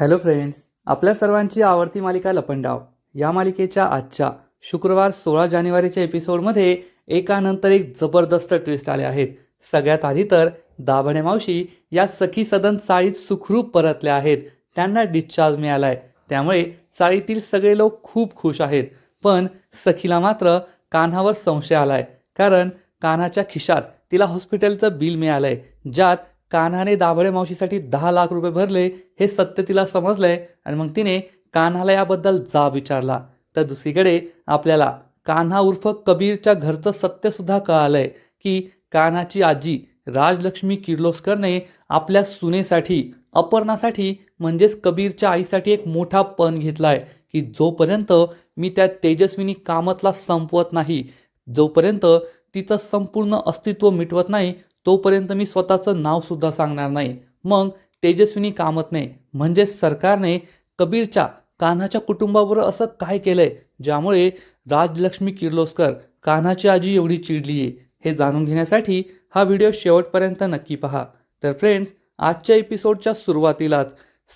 Hello friends आपल्या सर्वांची आवडती मालिका लपंडाव. या मालिकेच्या आजच्या शुक्रवार सोळा जानेवारीच्या एपिसोडमध्ये एकानंतर एक जबरदस्त ट्विस्ट आले आहेत. सगळ्यात आधी तर दाभणे मावशी या सखी सदन चाळीत सुखरूप परतल्या आहेत. त्यांना डिस्चार्ज मिळालाय. त्यामुळे चाळीतील सगळे लोक खूप खुश आहेत. पण सखीला मात्र कान्हावर संशय आलाय. कारण कान्हाच्या खिशात तिला हॉस्पिटलचं बिल मिळालंय. ज्यात कान्हाने दाभळे मावशीसाठी दहा लाख रुपये भरले हे सत्य तिला समजलंय आणि मग तिने कान्हाला याबद्दल जाब विचारला. तर दुसरीकडे आपल्याला कान्हा उर्फ कबीरच्या घरचं सत्य सुद्धा कळालंय की कान्हाची आजी राजलक्ष्मी किर्लोस्करने आपल्या सुनेसाठी अपर्णासाठी म्हणजेच कबीरच्या आईसाठी एक मोठा पण घेतलाय की जोपर्यंत मी त्या तेजस्विनी कामतला संपवत नाही जोपर्यंत तिचं संपूर्ण अस्तित्व मिटवत नाही तोपर्यंत मी स्वतःचं नावसुद्धा सांगणार नाही. मग तेजस्विनी कामत नाही म्हणजेच सरकारने कबीरच्या कान्हाच्या कुटुंबावर असं काय केलंय ज्यामुळे राजलक्ष्मी किर्लोस्कर कान्हाची आजी एवढी चिडली आहे हे जाणून घेण्यासाठी हा व्हिडिओ शेवटपर्यंत नक्की पहा. तर फ्रेंड्स आजच्या एपिसोडच्या सुरुवातीलाच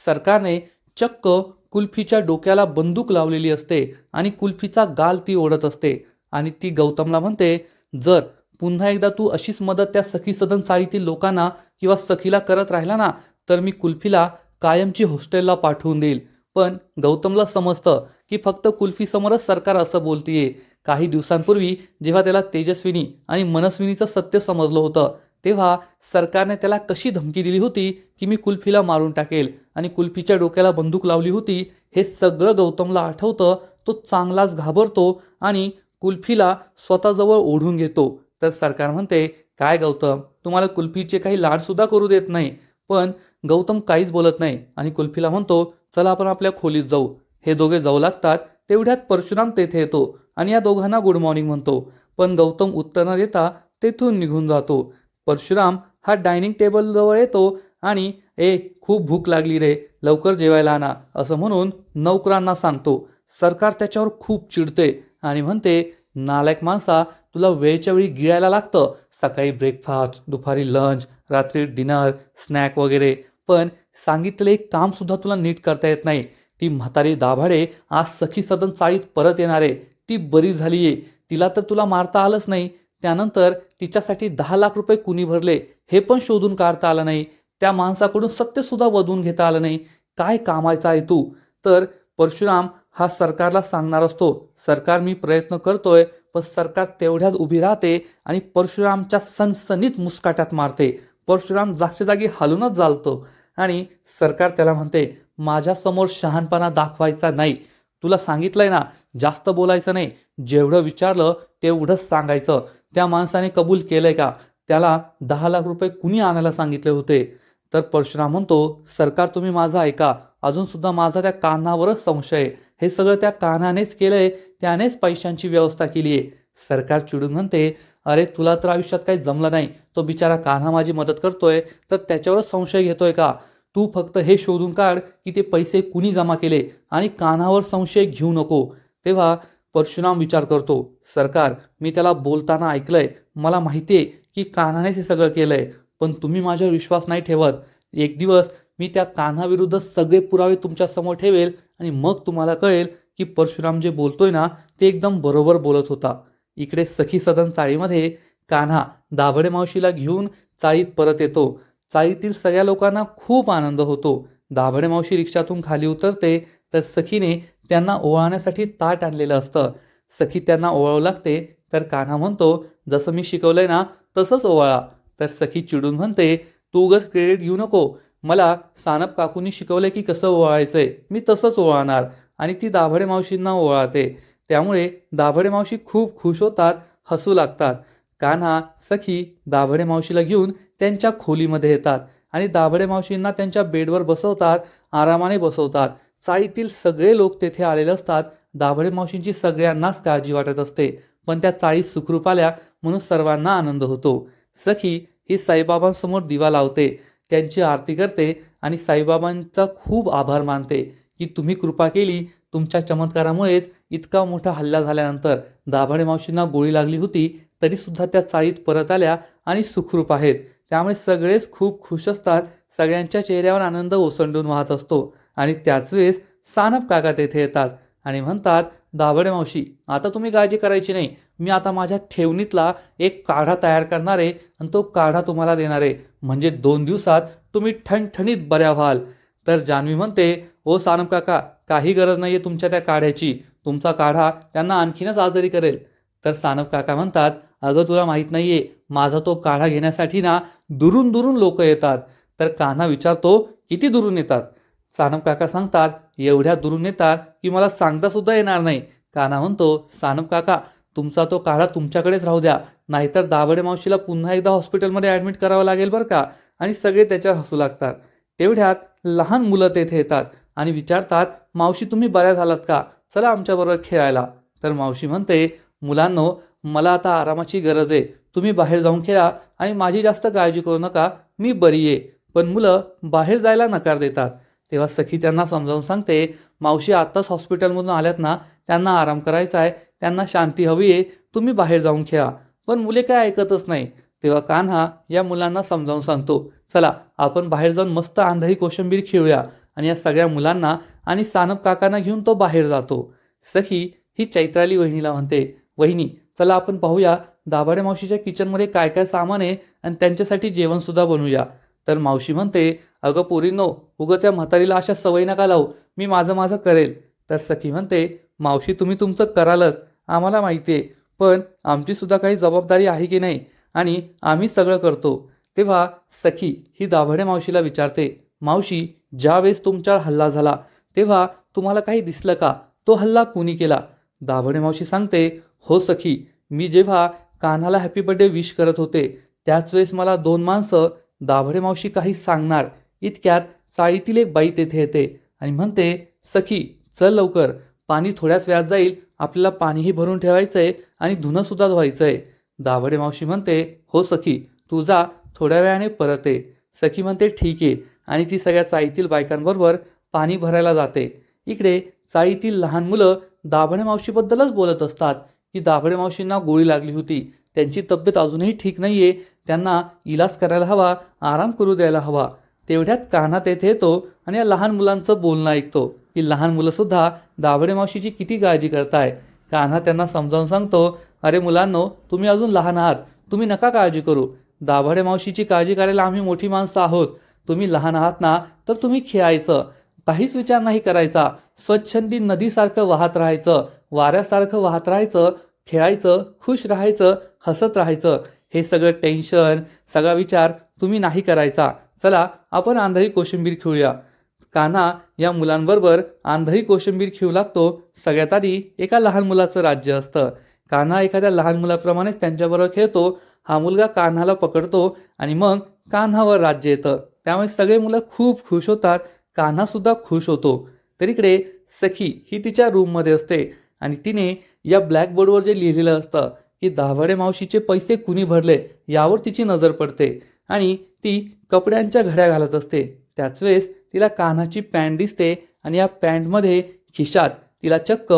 सरकारने चक्क कुल्फीच्या डोक्याला बंदूक लावलेली असते आणि कुल्फीचा गाल ती ओढत असते आणि ती गौतमला म्हणते जर पुन्हा एकदा तू अशीच मदत त्या सखी सदन चाळीतील लोकांना किंवा सखीला करत राहिला ना तर मी कुल्फीला कायमची हॉस्टेलला पाठवून देईल. पण गौतमला समजतं की फक्त कुल्फीसमोरच सरकार असं बोलतीये. काही दिवसांपूर्वी जेव्हा त्याला तेजस्विनी आणि मनस्विनीचं सत्य समजलं होतं तेव्हा सरकारने त्याला कशी धमकी दिली होती की मी कुल्फीला मारून टाकेल आणि कुल्फीच्या डोक्याला बंदूक लावली होती हे सगळं गौतमला आठवतं तो चांगलाच घाबरतो आणि कुल्फीला स्वतःजवळ ओढून घेतो. तर सरकार म्हणते काय गौतम तुम्हाला कुल्फीचे काही लाडसुद्धा करू देत नाही पण गौतम काहीच बोलत नाही आणि कुल्फीला म्हणतो चला आपण आपल्या खोलीत जाऊ. हे दोघे जाऊ लागतात तेवढ्यात परशुराम तेथे येतो आणि या दोघांना गुड मॉर्निंग म्हणतो. पण गौतम उत्तर न देता तेथून निघून जातो. परशुराम हा डायनिंग टेबलजवळ येतो आणि ए खूप भूक लागली रे लवकर जेवायला आणा असं म्हणून नौकरांना सांगतो. सरकार त्याच्यावर खूप चिडते आणि म्हणते नालायक माणसा तुला वेळच्या वेळी गिळायला लागतं. सकाळी ब्रेकफास्ट दुपारी लंच रात्री डिनर स्नॅक वगैरे. पण सांगितलेले एक कामसुद्धा तुला नीट करता येत नाही. ती म्हातारी दाभाडे आज सखी सदन चाळीत परत येणार. आहे ती बरी झाली आहे तिला तर तुला मारता आलंच नाही. त्यानंतर तिच्यासाठी दहा लाख रुपये कुणी भरले? हे पण शोधून काढता आलं नाही. त्या माणसाकडून सत्यसुद्धा वधून घेता आलं नाही. काय कामायचा आहे तू? तर परशुराम हा सरकारला सांगणार असतो. सरकार मी प्रयत्न करतोय. पण सरकार तेवढ्यात उभी राहते आणि परशुरामच्या सनसनीत मुस्काट्यात मारते. परशुराम जागच्या जागी हलूनच जालतो. आणि सरकार त्याला म्हणते माझ्यासमोर शहाणपणा दाखवायचा नाही. तुला सांगितलंय ना जास्त बोलायचं नाही. जेवढं विचारलं तेवढंच सांगायचं. त्या माणसाने कबूल केलंय का? त्याला दहा लाख रुपये कुणी आणायला सांगितले होते? तर परशुराम म्हणतो सरकार तुम्ही माझं ऐका. अजून सुद्धा माझा त्या कानावरच संशय आहे. हे सगळं त्या कानानेच केलंय त्यानेच पैशांची व्यवस्था केली आहे. सरकार चिडून म्हणते अरे तुला तर आयुष्यात काही जमलं नाही. तो बिचारा कान्हा माझी मदत करतोय तर त्याच्यावरच संशय घेतोय का? तू फक्त हे शोधून काढ की ते पैसे कुणी जमा केले आणि कान्हावर संशय घेऊ नको. तेव्हा परशुराम विचार करतो सरकार मी त्याला बोलताना ऐकलंय. मला माहिती आहे की कान्हानेच हे सगळं केलंय पण तुम्ही माझ्यावर विश्वास नाही ठेवत. एक दिवस मी त्या कान्हाविरुद्ध सगळे पुरावे तुमच्यासमोर ठेवेल आणि मग तुम्हाला कळेल की परशुराम जे बोलतोय ना ते एकदम बरोबर बोलत होता. इकडे सखी सदन चाळीमध्ये कान्हा दाभडे मावशीला घेऊन चाळीत परत येतो. चाळीतील सगळ्या लोकांना खूप आनंद होतो. दाभडे मावशी रिक्षातून खाली उतरते तर सखीने त्यांना ओवाळण्यासाठी ताट आणलेलं असतं. सखी त्यांना ओवाळू लागते तर कान्हा म्हणतो जसं मी शिकवलंय ना तसंच ओवाळा. तर सखी चिडून म्हणते तू उगच क्रेडिट घेऊ नको. मला सानप काकूंनी शिकवलं की कसं ओवाळायचंय. मी तसंच ओवाळणार आणि ती दाभडे मावशींना ओवाळते. त्यामुळे दाभडे मावशी खूप खुश होतात हसू लागतात. कान्हा सखी दाभडे मावशीला घेऊन त्यांच्या खोलीमध्ये येतात आणि दाभडे मावशींना त्यांच्या बेडवर बसवतात आरामाने बसवतात. चाळीतील सगळे लोक तेथे आलेले असतात. दाभडे मावशींची सगळ्यांनाच काळजी वाटत असते. पण त्या चाळीत सुखरूप आल्या म्हणून सर्वांना आनंद होतो. सखी ही साईबाबांसमोर दिवा लावते. त्यांची आरती करते आणि साईबाबांचा खूप आभार मानते की तुम्ही कृपा केली तुमच्या चमत्कारामुळेच इतका मोठा हल्ला झाल्यानंतर दाभाडे मावशींना गोळी लागली होती तरीसुद्धा त्या चाळीत परत आल्या आणि सुखरूप आहेत. त्यामुळे सगळेच खूप खुश असतात सगळ्यांच्या चेहऱ्यावर आनंद ओसंडून वाहत असतो आणि त्याच वेळेस सानप काका तेथे येतात आणि म्हणतात दाभडे मावशी आता तुम्ही काळजी करायची नाही. मी आता माझ्या ठेवणीतला एक काढा तयार करणार आहे आणि तो काढा तुम्हाला देणार. आहे म्हणजे दोन दिवसात तुम्ही ठणठणीत बऱ्या व्हाल. तर जान्हवी म्हणते ओ सानम काका काही गरज नाही आहे तुमच्या त्या काढ्याची. तुमचा काढा त्यांना आणखीनच आजारी करेल. तर सानप काका म्हणतात अगं तुला माहीत नाही आहे माझा तो काढा घेण्यासाठी ना दुरून दुरून लोक येतात. तर कान्हा विचारतो किती दुरून येतात? सानप काका सांगतात एवढ्या दुरून येतात की मला सांगता सुद्धा येणार नाही. कान्हा म्हणतो सानप काका तुमचा तो काढा तुमच्याकडेच राहू द्या. नाहीतर दाभडे मावशीला पुन्हा एकदा हॉस्पिटलमध्ये ॲडमिट करावं लागेल बरं का? आणि सगळे त्याच्यावर हसू लागतात. तेवढ्यात लहान मुलं तेथे येतात आणि विचारतात मावशी तुम्ही बऱ्या झालात का? चला आमच्याबरोबर खेळायला. तर मावशी म्हणते मुलांनो मला आता आरामाची गरज आहे. तुम्ही बाहेर जाऊन खेळा आणि माझी जास्त काळजी करू नका. मी बरी आहे. पण मुलं बाहेर जायला नकार देतात. तेव्हा सखी त्यांना समजावून सांगते मावशी आत्ताच हॉस्पिटलमधून आल्यात ना त्यांना आराम करायचा आहे. त्यांना शांती हवी आहे. तुम्ही बाहेर जाऊन खेळा. पण मुले काय ऐकतच नाही. तेव्हा कान्हा या मुलांना समजावून सांगतो चला आपण बाहेर जाऊन मस्त आंधळी कोशिंबीर खेळूया आणि या सगळ्या मुलांना आणि सानप काकांना घेऊन तो बाहेर जातो. सखी ही चैत्राली वहिनीला म्हणते वहिनी चला आपण पाहूया दाभाडे मावशीच्या किचनमध्ये काय काय सामान आहे आणि त्यांच्यासाठी जेवणसुद्धा बनवूया. तर मावशी म्हणते अगं पोरींनो उगं त्या म्हातारीला अशा सवयी नका लावू मी माझं माझं करेल. तर सखी म्हणते मावशी तुम्ही तुमचं करालच आम्हाला माहिती आहे पण आमचीसुद्धा काही जबाबदारी आहे की नाही आणि आम्ही सगळं करतो. तेव्हा सखी ही दाभडे मावशीला विचारते मावशी ज्यावेळेस तुमच्यावर हल्ला झाला तेव्हा तुम्हाला काही दिसलं का? तो हल्ला कुणी केला? दाभडे मावशी सांगते हो सखी मी जेव्हा कान्हाला हॅपी बर्थडे विश करत होते त्याच वेळेस मला दोन माणसं दाभडे मावशी काही सांगणार. इतक्यात चाळीतील एक बाई तेथे येते आणि म्हणते सखी चल लवकर पाणी थोड्याच वेळात जाईल आपल्याला पाणीही भरून ठेवायचं आहे आणि धुणंसुद्धा धुवायचं आहे दावडे मावशी म्हणते हो सखी तू जा थोड्या वेळाने परत. ये सखी म्हणते ठीक आहे. आणि ती सगळ्या चाळीतील बायकांबरोबर पाणी भरायला जाते. इकडे चाळीतील लहान मुलं दाभडे मावशीबद्दलच बोलत असतात. की दाभडे मावशींना गोळी लागली होती. त्यांची तब्येत अजूनही ठीक नाही आहे त्यांना इलाज करायला हवा आराम करू द्यायला हवा. तेवढ्यात कान्हा तेथे येतो आणि या लहान मुलांचं बोलणं ऐकतो. की लहान मुलंसुद्धा दाभडे मावशीची किती काळजी करताय? कान्हा त्यांना समजावून सांगतो अरे मुलांनो तुम्ही अजून लहान आहात. तुम्ही नका काळजी करू. दाभाडे मावशीची काळजी करायला आम्ही मोठी माणसं आहोत. तुम्ही लहान आहात ना तर तुम्ही खेळायचं. काहीच विचार नाही करायचा. स्वच्छंदी नदीसारखं वाहत राहायचं. वाऱ्यासारखं वाहत राहायचं. खेळायचं खुश राहायचं हसत राहायचं. हे सगळं टेन्शन सगळा विचार तुम्ही नाही करायचा. चला आपण आंधळी कोशिंबीर खेळूया. कान्हा या मुलांबरोबर आंधळी कोशिंबीर खेळू लागतो. सगळ्यात आधी एका लहान मुलाचं राज्य असतं. कान्हा एखाद्या लहान मुलाप्रमाणेच त्यांच्याबरोबर खेळतो. हा मुलगा कान्हाला पकडतो आणि मग कान्हावर राज्य येतं. त्यामुळे सगळे मुलं खूप खुश होतात. कान्हासुद्धा खुश होतो. तर इकडे सखी ही तिच्या रूममध्ये असते आणि तिने या ब्लॅकबोर्डवर जे लिहिलेलं असतं की दाभाडे मावशीचे पैसे कुणी भरले? यावर तिची नजर पडते. आणि ती कपड्यांच्या घड्या घालत असते. त्याच वेळेस तिला कान्हाची पॅन्ट दिसते आणि या पॅन्टमध्ये खिशात तिला चक्क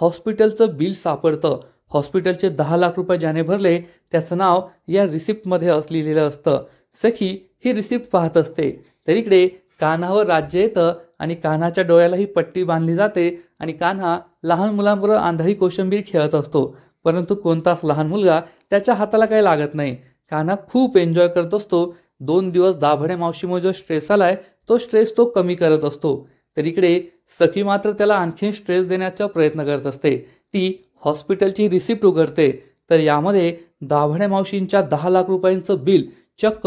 हॉस्पिटलचं बिल सापडतं. हॉस्पिटलचे दहा लाख रुपये ज्याने भरले त्याचं नाव या रिसिप्टमध्ये अस लिहिलेलं असतं. सखी ही रिसिप्ट पाहत असते. तर इकडे कान्हावर राज्य येतं आणि कान्हाच्या डोळ्याला ही पट्टी बांधली जाते आणि कान्हा लहान मुलांबरोबर आंधळी कोशिंबीर खेळत असतो. परंतु कोणताच लहान मुलगा त्याच्या हाताला काही लागत नाही. कान्हा खूप एन्जॉय करत असतो. दोन दिवस दाभडे मावशीमुळे जो स्ट्रेस आलाय तो स्ट्रेस तो कमी करत असतो. तर इकडे सखी मात्र त्याला आणखी स्ट्रेस देण्याचा प्रयत्न करत असते. ती हॉस्पिटलची रिसिप्ट उघडते. तर यामध्ये दाभडे मावशींच्या दहा लाख रुपयांचं बिल चक्क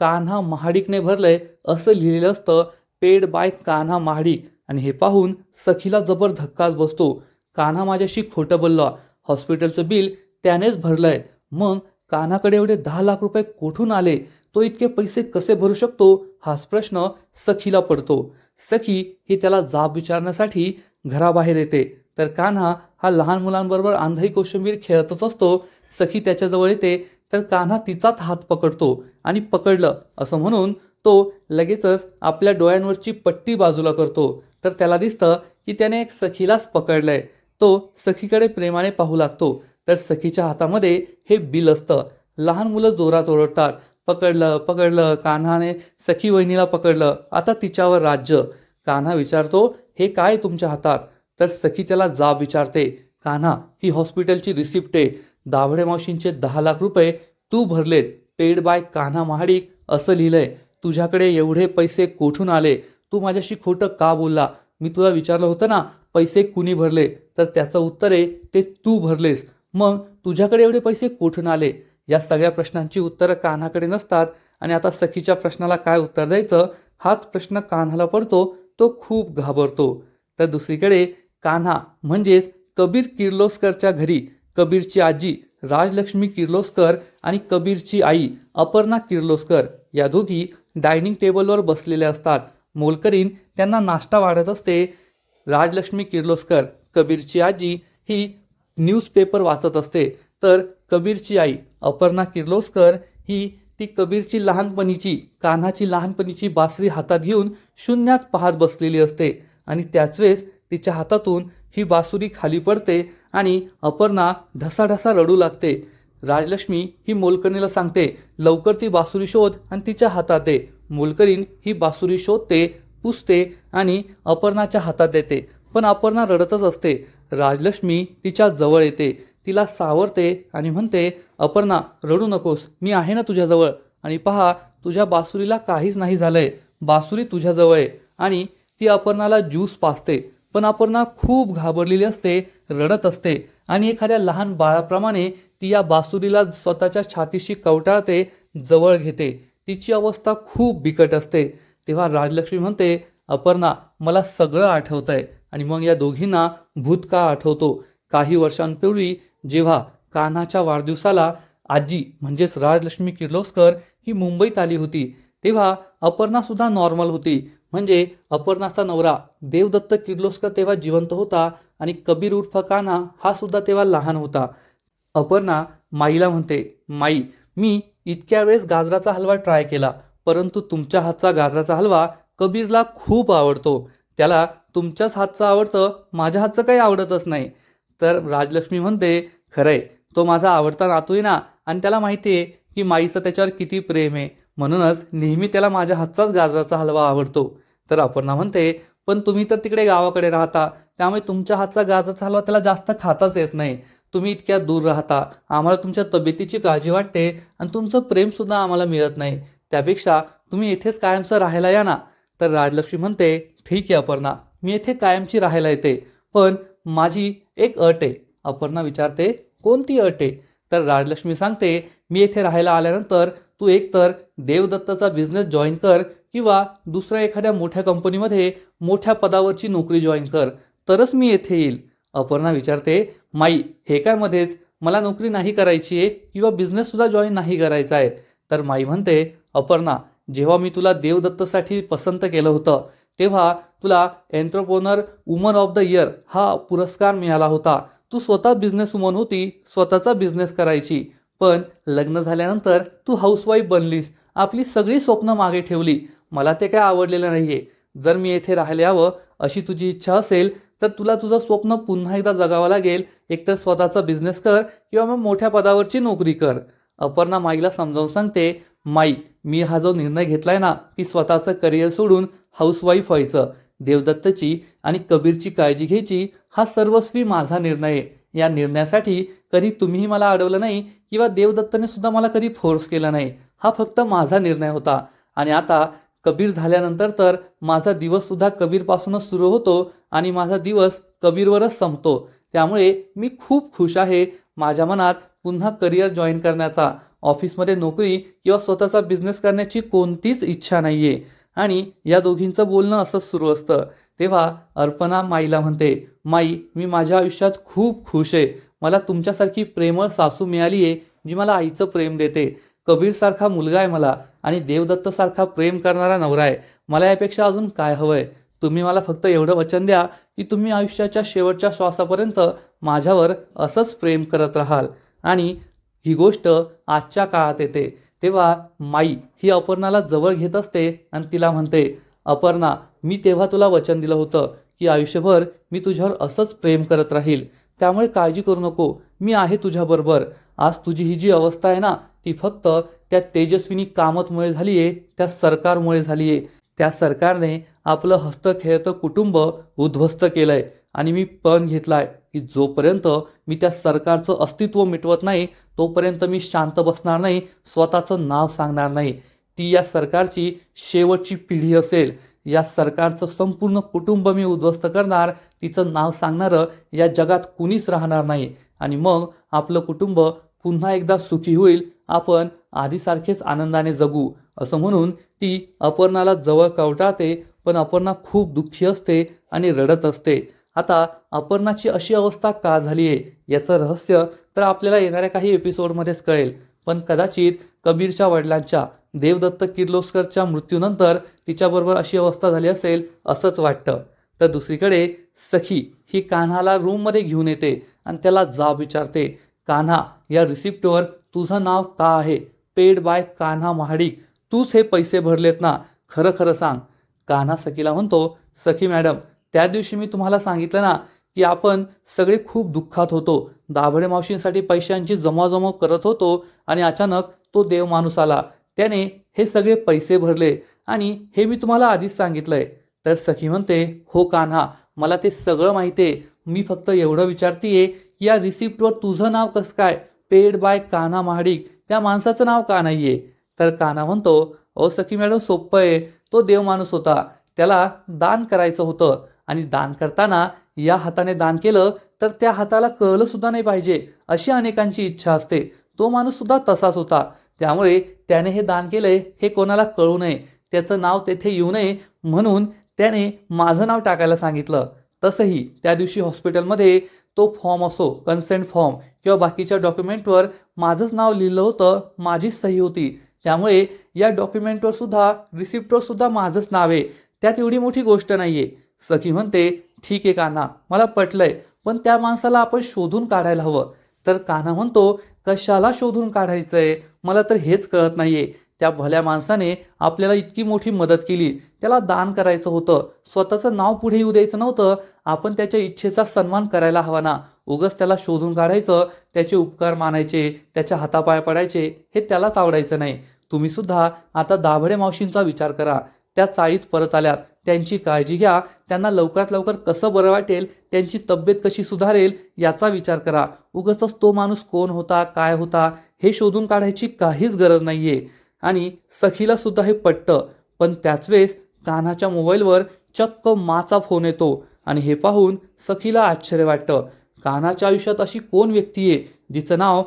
कान्हा महाडिकने भरलंय. असं लिहिलेलं असतं पेड बाय कान्हा महाडिक. आणि हे पाहून सखीला जबर धक्काच बसतो. कान्हा माझ्याशी खोटं बोलला. हॉस्पिटलचं बिल त्यानेच भरलंय. मग कान्हाकडे एवढे दहा लाख रुपये कुठून आले? तो इतके पैसे कसे भरू शकतो? हाच प्रश्न सखीला पडतो. सखी ही त्याला जाब विचारण्यासाठी घराबाहेर येते. तर कान्हा हा लहान मुलांबरोबर आंधळी कोशिंबीर खेळतच असतो. सखी त्याच्याजवळ येते. तर कान्हा तिचाच हात पकडतो आणि पकडलं असं म्हणून तो लगेचच आपल्या डोळ्यांवरची पट्टी बाजूला करतो. तर त्याला दिसतं की त्याने एक सखीलाच पकडलंय. तो सखीकडे प्रेमाने पाहू लागतो. तर सखीच्या हातामध्ये हे बिल असतं. लहान मुलं जोरात ओरडतात. पकडलं पकडलं कान्हाने सखी वहिनीला पकडलं. आता तिच्यावर राज्य. कान्हा विचारतो हे काय तुमच्या हातात? तर सखी त्याला जाब विचारते. कान्हा ही हॉस्पिटलची रिसिप्ट आहे. दाभडे मावशींचे दहा लाख रुपये तू भरलेत. पेड बाय कान्हा महाडिक असं लिहिलंय. तुझ्याकडे एवढे पैसे कोठून आले? तू माझ्याशी खोटं का बोलला? मी तुला विचारलं होतं ना पैसे कुणी भरले? तर त्याचं उत्तर आहे ते तू भरलेस. मग तुझ्याकडे एवढे पैसे कुठून आले? या सगळ्या प्रश्नांची उत्तरं कान्हाकडे नसतात. आणि आता सखीच्या प्रश्नाला काय उत्तर द्यायचं? हाच प्रश्न कान्हाला पडतो तो खूप घाबरतो. तर दुसरीकडे कान्हा म्हणजेच कबीर किर्लोस्करच्या घरी कबीरची आजी राजलक्ष्मी किर्लोस्कर आणि कबीरची आई अपर्णा किर्लोस्कर या दोघी डायनिंग टेबलवर बसलेल्या असतात. मोलकरीन त्यांना नाश्ता वाढत असते. राजलक्ष्मी किर्लोस्कर कबीरची आजी ही न्यूजपेपर वाचत असते. तर कबीरची आई अपर्णा किर्लोस्कर ही ती कबीरची लहानपणीची कान्हाची लहानपणीची बासरी हातात घेऊन शून्यात पाहत बसलेली असते. आणि त्याच वेळेस तिच्या हातातून ही बासुरी खाली पडते आणि अपर्णा ढसाढसा रडू लागते. राजलक्ष्मी ही मोलकरीणला सांगते लवकर ती बासुरी शोध आणि तिच्या हातात दे. मोलकरीण ही बासुरी शोधते पुसते आणि अपर्णाच्या हातात देते. पण अपर्णा रडतच असते. राजलक्ष्मी तिच्या जवळ येते. तिला सावरते आणि म्हणते अपर्णा रडू नकोस. मी आहे ना तुझ्याजवळ. आणि पहा तुझ्या बासुरीला काहीच नाही झालंय. बासुरी तुझ्याजवळ आहे. आणि ती अपर्णाला ज्यूस पाजते. पण अपर्णा खूप घाबरलेली असते रडत असते. आणि एखाद्या लहान बाळाप्रमाणे ती या बासुरीला स्वतःच्या छातीशी कवटाळते जवळ घेते. तिची अवस्था खूप बिकट असते. तेव्हा राजलक्ष्मी म्हणते अपर्णा मला सगळं आठवतंय. आणि मग या दोघींना भूतकाळ आठवतो. काही वर्षांपूर्वी जेव्हा कान्हाच्या वाढदिवसाला आजी म्हणजेच राजलक्ष्मी किर्लोस्कर ही मुंबईत आली होती तेव्हा अपर्णासुद्धा नॉर्मल होती. म्हणजे अपर्णाचा नवरा देवदत्त किर्लोस्कर तेव्हा जिवंत होता आणि कबीर उर्फ कान्हा हा सुद्धा तेव्हा लहान होता. अपर्णा माईला म्हणते माई मी इतक्या वेळेस गाजराचा हलवा ट्राय केला परंतु तुमच्या हातचा गाजराचा हलवा कबीरला खूप आवडतो. त्याला तुमच्याच हातचं आवडतं माझ्या हातचं काही आवडतच नाही. तर राजलक्ष्मी म्हणते खरंय तो माझा आवडता नातू आहे ना आणि त्याला माहिती आहे की माईचं त्याच्यावर किती प्रेम आहे. म्हणूनच नेहमी त्याला माझ्या हातचाच गाजराचा हलवा आवडतो. तर अपर्णा म्हणते पण तुम्ही तर तिकडे गावाकडे राहता त्यामुळे तुमच्या हातचा गाजराचा हलवा त्याला जास्त खाताच येत नाही. तुम्ही इतक्या दूर राहता आम्हाला तुमच्या तब्येतीची काळजी वाटते आणि तुमचं प्रेमसुद्धा आम्हाला मिळत नाही. त्यापेक्षा तुम्ही इथेच कायमचं राहायला या ना. तर राजलक्ष्मी म्हणते ठीक आहे अपर्णा. मी येथे कायमची राहायला येते. पण माझी एक अट आहे. अपर्णा विचारते कोणती अट आहे? तर राजलक्ष्मी सांगते मी येथे राहायला आल्यानंतर तू एकतर देवदत्ताचा बिझनेस जॉईन कर किंवा दुसऱ्या एखाद्या मोठ्या कंपनीमध्ये मोठ्या पदावरची नोकरी जॉईन कर. तरच मी येथे येईल. अपर्णा विचारते माई हे काय मध्येच? मला नोकरी नाही करायची आहे किंवा बिझनेससुद्धा जॉईन नाही करायचा आहे. तर माई म्हणते अपर्णा जेव्हा मी तुला देवदत्तसाठी पसंत केलं होतं तेव्हा तुला entrepreneur woman of the year हा पुरस्कार मिळाला होता. तू स्वतः बिझनेस वुमन होती स्वतःचा बिझनेस करायची. पण लग्न झाल्यानंतर तू हाऊसवाईफ बनलीस. आपली सगळी स्वप्न मागे ठेवली. मला ते काय आवडलेलं नाहीये. जर मी येथे राहायला यावं अशी तुझी इच्छा असेल तर तुला तुझं स्वप्न पुन्हा एकदा जगावं लागेल. एकतर स्वतःचा बिझनेस कर किंवा मग मोठ्या पदावरची नोकरी कर. अपर्णा माईला समजावून सांगते माई मी हा जो निर्णय घेतलाय ना की स्वतःचं करिअर सोडून हाऊसवाईफ व्हायचं. देवदत्तची आणि कबीरची काळजी घ्यायची हा सर्वस्वी माझा निर्णय. आहे या निर्णयासाठी कधी तुम्हीही मला अडवलं नाही किंवा देवदत्तने सुद्धा मला कधी फोर्स केला नाही. हा फक्त माझा निर्णय होता. आणि आता कबीर झाल्यानंतर तर माझा दिवससुद्धा कबीरपासूनच सुरू होतो आणि माझा दिवस कबीरवरच संपतो. त्यामुळे मी खूप खुश आहे माझ्या मनात पुन्हा करिअर जॉईन करण्याचा. ऑफिसमध्ये नोकरी किंवा स्वतःचा बिझनेस करण्याची कोणतीच इच्छा नाही आहे आणि या दोघींचं बोलणं असंच सुरू असतं. तेव्हा अर्पणा माईला म्हणते माई मी माझ्या आयुष्यात खूप खुश आहे. मला तुमच्यासारखी प्रेमळ सासू मिळाली आहे जी मला आईचं प्रेम देते. कबीरसारखा मुलगा आहे मला आणि देवदत्तसारखा प्रेम करणारा नवरा आहे. मला यापेक्षा अजून काय हवं आहे तुम्ही मला फक्त एवढं वचन द्या की तुम्ही आयुष्याच्या शेवटच्या श्वासापर्यंत माझ्यावर असंच प्रेम करत राहाल. आणि ही गोष्ट आजच्या काळात येते. तेव्हा माई ही अपर्णाला जवळ घेत असते आणि तिला म्हणते अपर्णा मी तेव्हा तुला वचन दिलं होतं की आयुष्यभर मी तुझ्यावर असंच प्रेम करत राहील. त्यामुळे काळजी करू नको. मी आहे तुझ्याबरोबर. आज तुझी ही जी अवस्था आहे ना ती फक्त त्या तेजस्विनी कामतमुळे झाली आहे त्या सरकारमुळे झाली आहे त्या सरकारने आपलं हस्तखेळतं कुटुंब उद्ध्वस्त केलं आहे आणि मी पण घेतलाय की जोपर्यंत मी त्या सरकारचं अस्तित्व मिटवत नाही तोपर्यंत मी शांत बसणार नाही स्वतःचं नाव सांगणार नाही. ती या सरकारची शेवटची पिढी असेल. या सरकारचं संपूर्ण कुटुंब मी उद्ध्वस्त करणार तिचं नाव सांगणारं या जगात कुणीच राहणार नाही. आणि मग आपलं कुटुंब पुन्हा एकदा सुखी होईल आपण आधीसारखेच आनंदाने जगू असं म्हणून ती अपर्णाला जवळ कवटाळते पण अपर्णा खूप दुःखी असते आणि रडत असते. आता अपर्णाची अशी अवस्था का झाली आहे याचं रहस्य तर आपल्याला येणाऱ्या काही एपिसोडमध्येच कळेल. पण कदाचित कबीरच्या वडिलांच्या देवदत्त किर्लोस्करच्या मृत्यूनंतर तिच्याबरोबर अशी अवस्था झाली असेल असंच वाटतं. तर दुसरीकडे सखी ही कान्हाला रूममध्ये घेऊन येते आणि त्याला जाब विचारते कान्हा या रिसिप्टवर तुझं नाव का आहे? पेड बाय कान्हा महाडिक तूच हे पैसे भरलेत ना? खरं खरं सांग. कान्हा सखीला म्हणतो सखी मॅडम त्या दिवशी मी तुम्हाला सांगितलं ना की आपण सगळे खूप दुःखात होतो. दाभडे मावशींसाठी पैशांची जमाजमा करत होतो आणि अचानक तो देव माणूस आला. त्याने हे सगळे पैसे भरले आणि हे मी तुम्हाला आधीच सांगितलंय. तर सखी म्हणते हो कान्हा मला ते सगळं माहिती आहे. मी फक्त एवढं विचारतीये की या रिसिप्टवर तुझं नाव कसं काय? Paid by Kanha Mahadik. त्या माणसाचं नाव का नाहीये? तर कान्हा म्हणतो ओ सखी मॅडम सोपं आहे. तो देव माणूस होता. त्याला दान करायचं होतं. आणि दान करताना या हाताने दान केलं तर त्या हाताला कळलं सुद्धा नाही पाहिजे अशी अनेकांची इच्छा असते. तो माणूस सुद्धा तसाच होता. त्यामुळे त्याने हे दान केलंय हे कोणाला कळू नये त्याचं नाव तेथे येऊ नये म्हणून त्याने माझं नाव टाकायला सांगितलं. तसंही त्या दिवशी हॉस्पिटलमध्ये तो फॉर्म असो कन्सेंट फॉर्म किंवा बाकीच्या डॉक्युमेंटवर माझंच नाव लिहिलं होतं माझीच सही होती. त्यामुळे या डॉक्युमेंटवर सुद्धा रिसिप्टवर सुद्धा माझंच नाव आहे. त्यात एवढी मोठी गोष्ट नाही आहे सखी म्हणते ठीक आहे काना मला पटलंय पण त्या माणसाला आपण शोधून काढायला हवं. तर कान्हा म्हणतो कशाला शोधून काढायचंय? मला तर हेच कळत नाहीये. त्या भल्या माणसाने आपल्याला इतकी मोठी मदत केली. त्याला दान करायचं होतं. स्वतःचं नाव पुढे येऊ द्यायचं नव्हतं. आपण त्याच्या इच्छेचा सन्मान करायला हवा ना. उगस त्याला शोधून काढायचं त्याचे उपकार मानायचे त्याच्या हातापाय पडायचे हे त्यालाच आवडायचं नाही. तुम्ही सुद्धा आता दाभडे मावशींचा विचार करा. त्या चाळीत परत आल्यात. त्यांची काळजी घ्या. त्यांना लवकरात लवकर कसं बरं वाटेल त्यांची तब्येत कशी सुधारेल याचा विचार करा. उगाचच तो माणूस कोण होता काय होता हे शोधून काढायची काहीच गरज नाही आहे आणि सखीला सुद्धा हे पटतं. पण त्याच वेळेस कान्हाच्या मोबाईलवर चक्क माचा फोन येतो. आणि हे पाहून सखीला आश्चर्य वाटतं. कान्हाच्या आयुष्यात अशी कोण व्यक्ती आहे जिचं नाव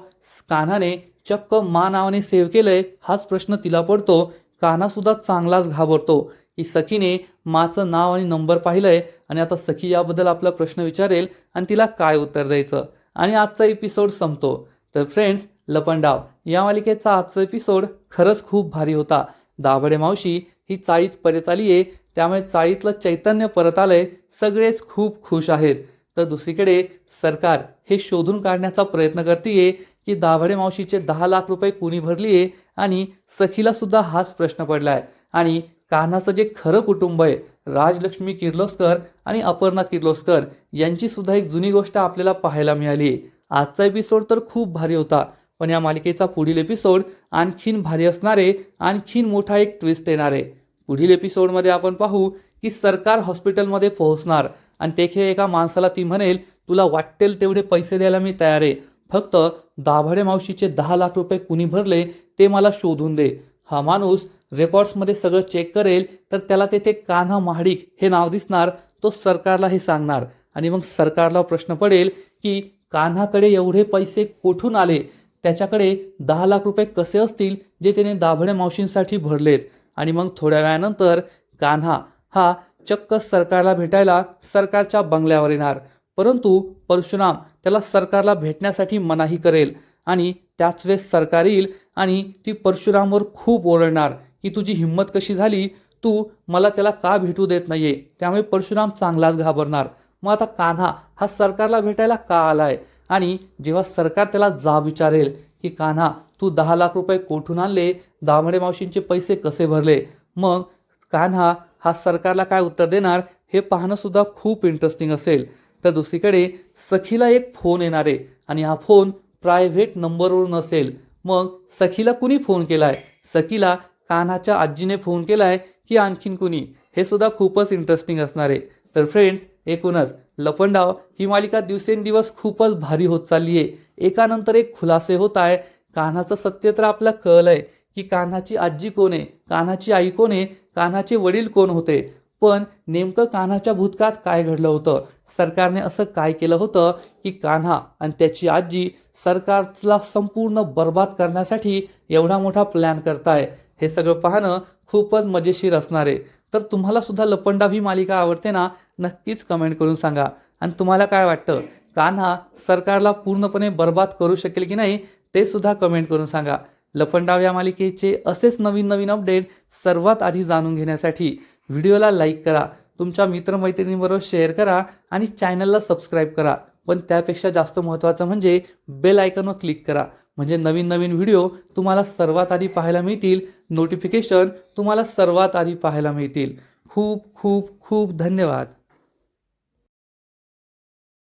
कान्हाने चक्क मा नावाने सेव्ह केलंय हाच प्रश्न तिला पडतो. कान्हासुद्धा चांगलाच घाबरतो. की सखीने माचं नाव आणि नंबर पाहिलं आहे आणि आता सखी याबद्दल आपला प्रश्न विचारेल आणि तिला काय उत्तर द्यायचं? आणि आजचा एपिसोड संपतो. तर फ्रेंड्स लपंडाव या मालिकेचा आजचा एपिसोड खरंच खूप भारी होता. दाभडे मावशी ही चाळीत परत आली आहे. त्यामुळे चाळीतलं चैतन्य परत आलंय. सगळेच खूप खुश आहेत. तर दुसरीकडे सरकार हे शोधून काढण्याचा प्रयत्न करते की दाभडे मावशीचे दहा लाख रुपये कुणी भरलीये? आणि सखीला सुद्धा हाच प्रश्न पडलाय. आणि कान्हाचं जे खरं कुटुंब आहे राजलक्ष्मी किर्लोस्कर आणि अपर्णा किर्लोस्कर यांची सुद्धा एक जुनी गोष्ट आपल्याला पाहायला मिळाली. आजचा एपिसोड तर खूप भारी होता पण या मालिकेचा पुढील एपिसोड आणखीन भारी असणारे आणखीन मोठा एक ट्विस्ट येणार. आहे पुढील एपिसोडमध्ये आपण पाहू की सरकार हॉस्पिटलमध्ये पोहोचणार. आणि तेथे एका माणसाला ती म्हणेल तुला वाटेल तेवढे पैसे द्यायला मी तयार आहे. फक्त दाभडे मावशीचे दहा लाख रुपये कुणी भरले ते मला शोधून दे. हा माणूस रेकॉर्ड्समध्ये सगळं चेक करेल तर त्याला तेथे कान्हा महाडिक हे नाव दिसणार तो सरकारला हे सांगणार. आणि मग सरकारला प्रश्न पडेल की कान्हाकडे एवढे पैसे कोठून आले? त्याच्याकडे दहा लाख रुपये कसे असतील जे त्याने दाभडे मावशींसाठी भरलेत? आणि मग थोड्या वेळानंतर कान्हा हा चक्क सरकारला भेटायला सरकारच्या बंगल्यावर येणार. परंतु परशुराम त्याला सरकारला भेटण्यासाठी मनाही करेल. आणि त्याच वेळेस सरकार येईल आणि ती परशुरामवर खूप ओरडणार की तुझी हिंमत कशी झाली? तू मला त्याला का भेटू देत नाहीये? त्यामुळे परशुराम चांगलाच घाबरणार. मग आता कान्हा हा सरकारला भेटायला का आलाय? आणि जेव्हा सरकार त्याला जा विचारेल की कान्हा तू दहा लाख रुपये कोठून आणले? दामडे मावशींचे पैसे कसे भरले? मग कान्हा हा सरकारला काय उत्तर देणार? हे पाहणं सुद्धा खूप इंटरेस्टिंग असेल. तर दुसरीकडे सखीला एक फोन येणार आहे आणि हा फोन प्रायव्हेट नंबरवरून असेल मग सखीला कुणी फोन केलाय? सखीला कान्हाच्या आजीने फोन केलाय की आणखीन कुणी? हे सुद्धा खूपच इंटरेस्टिंग असणार आहे. तर फ्रेंड्स एकूणच लपंडाव ही मालिका दिवसेंदिवस खूपच भारी होत चालली आहे. एकानंतर एक खुलासे होत आहे. कान्हाचं सत्य तर आपल्याला कळलंय की कान्हाची आजी कोण आहे? कान्हाची आई कोण आहे? कान्हाचे वडील कोण होते? पण नेमकं कान्हाच्या भूतकाळात काय घडलं होतं? सरकारने असं काय केलं होतं की कान्हा आणि त्याची आजी सरकारला संपूर्ण बर्बाद करण्यासाठी एवढा मोठा प्लॅन करताय? हे सगळं पाहणं खूपच मजेशीर असणार आहे. तर तुम्हाला सुद्धा लपंडाव ही मालिका आवडते ना नक्कीच कमेंट करून सांगा. आणि तुम्हाला काय वाटतं? कान्हा सरकारला पूर्णपणे बर्बाद करू शकेल की नाही ते सुद्धा कमेंट करून सांगा. लपंडाव या मालिकेचे असेच नवीन नवीन अपडेट सर्वात आधी जाणून घेण्यासाठी व्हिडिओला लाईक करा तुमच्या मित्रमैत्रिणींबरोबर शेअर करा आणि चॅनलला सबस्क्राईब करा. पण त्यापेक्षा जास्त महत्त्वाचं म्हणजे बेल आयकॉनवर क्लिक करा. म्हणजे नवीन नवीन व्हिडिओ तुम्हाला सर्वात आधी पाहायला मिळतील नोटिफिकेशन तुम्हाला सर्वात आधी पाहायला मिळतील. खूप खूप खूप धन्यवाद.